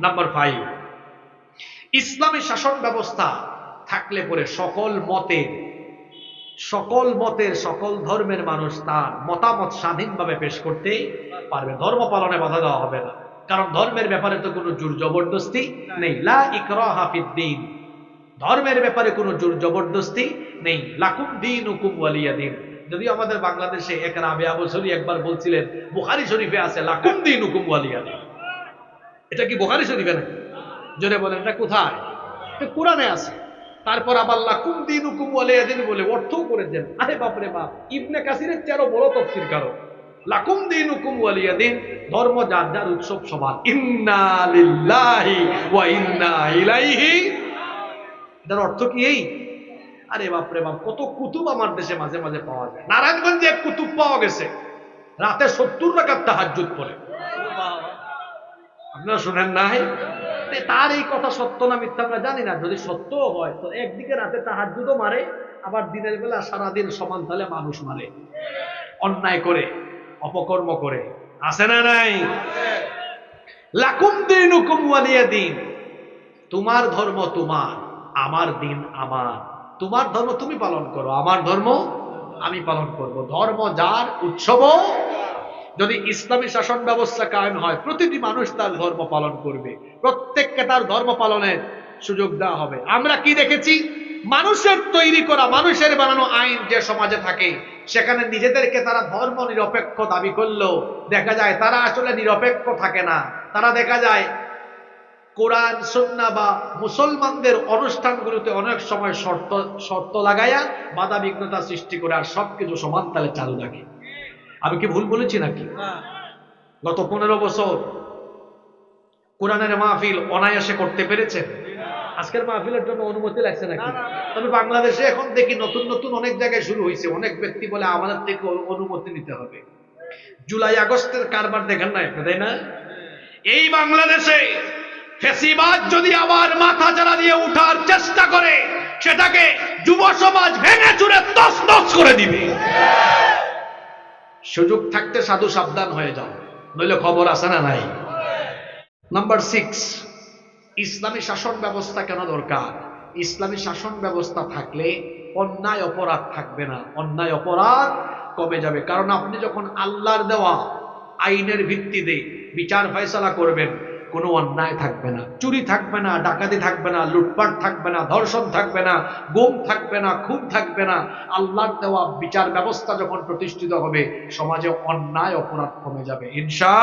Number five ইসলামী শাসন ব্যবস্থা থাকলে পরে সকল মতের সকল মতের, সকল ধর্মের মানুষ তার মতামত স্বাধীনভাবে পেশ করতে পারবে। ধর্ম পালনে বাধা দেওয়া হবে না। কারণ ধর্মের ব্যাপারে তো কোনো জোর জবরদস্তি নেই। লা ইকরাহা ফিদ্দিন ধর্মের ব্যাপারে কোনো জোর জবরদস্তি নেই। লাকুম দিন হুকুম ওয়ালিয়া দিন। যদি আমাদের বাংলাদেশে এক রাবে আবসরি একবার বলছিলেন, বুখারি শরীফে আছে, লাকুম দিন হুকুম ওয়ালিয়া দিন। এটা কি বুখারি শরীফে নাকি? জোরে বলেন, এটা কোথায়? কোরআনে আছে। তারপর আবার লাকুম দিন হুকুম বলে এদিন বলে অর্থও করে দেন। আরে বাপরে বাপ, ইবনে কাসিরের চেয়ারও বড় তফসির কারও? লাকুম দিন হুকুম ওয়ালিয়া দিন ধর্ম যার যার উৎসব সবার। ইন্না লিল্লাহি ওয়া ইন্না ইলাইহি এটার অর্থ কি এই? আরে বাপরে বাপ, কত কুতুব আমার দেশে মাঝে মাঝে পাওয়া যায়। নারায়ণগঞ্জে এক কুতুব পাওয়া গেছে। রাতে সত্তর টাকার তাহাজুদ পরে আপনারা শুনেন নাই? তার এই কথা সত্য না মিথ্যা আমরা জানি না। যদি সত্য হয়, তো একদিকে রাতে তাহাজুদও মারে, আবার দিনের বেলা সারাদিন সমান তালে মানুষ মারে। অন্যায় করে, অপকর্ম করে। আছে না নাই? লাকুম দিন ওয়ালিয়া দিন। তোমার ধর্ম তোমার, আমার দিন আমার। তোমার ধর্ম তুমি পালন করো, আমার ধর্ম আমি পালন করব। ধর্ম যার উৎসব যদি ইসলামী শাসন ব্যবস্থা কায়েম হয়, প্রতিটি মানুষ তার ধর্ম পালন করবে। প্রত্যেককে তার ধর্ম পালনের সুযোগ দেওয়া হবে। আমরা কি দেখেছি? মানুষের তৈরি করা, মানুষের বানানো আইন যে সমাজে থাকে, সেখানে নিজেদেরকে তারা ধর্ম নিরপেক্ষ দাবি করলেও দেখা যায় তারা আসলে নিরপেক্ষ থাকে না। তারা দেখা যায় কোরআন, সন্না বা মুসলমানদের অনুষ্ঠানগুলোতে অনেক সময় শর্ত শর্ত লাগাইয়া বাধা বিঘ্নতা সৃষ্টি করে আর সবকিছু সমান তালে চালু লাগে আমি কি ভুল বলেছি নাকি? গত পনেরো বছর কোরআনের মাহফিল অনায়াসে করতে পেরেছেন। আজকের মাহফিলের জন্য অনুমতি লাগছে নাকি? তবে বাংলাদেশে এখন দেখি নতুন নতুন অনেক জায়গায় শুরু হয়েছে। অনেক ব্যক্তি বলে আমাদের থেকে অনুমতি নিতে হবে। জুলাই আগস্টের কারবার দেখেন না তাই না? এই বাংলাদেশে ফেসিবাদ যদি আবার মাথা চারা দিয়ে উঠার চেষ্টা করে সেটাকে যুব সমাজ ভেঙে চুরে তস তস করে দিবে। সুযোগ থাকতে সাধু সাবধান হয়ে যাও। নইলে খবর আছে না নাই? নাম্বার সিক্স ইসলামী শাসন ব্যবস্থা কেন দরকার? ইসলামী শাসন ব্যবস্থা থাকলে অন্যায় অপরাধ থাকবে না। অন্যায় অপরাধ কমে যাবে। কারণ আপনি যখন আল্লাহর দেওয়া আইনের ভিত্তিতে বিচার ফয়সলা করবেন কোনো অন্যায় থাকবে না। চুরি থাকবে না, ডাকাতি থাকবে না, লুটপাট থাকবে না, ধর্ষণ থাকবে না, গুম থাকবে না, খুন থাকবে না। আল্লাহর দেওয়া বিচার ব্যবস্থা যখন প্রতিষ্ঠিত হবে, সমাজে অন্যায় অপরাধ কমে যাবে। ইনশা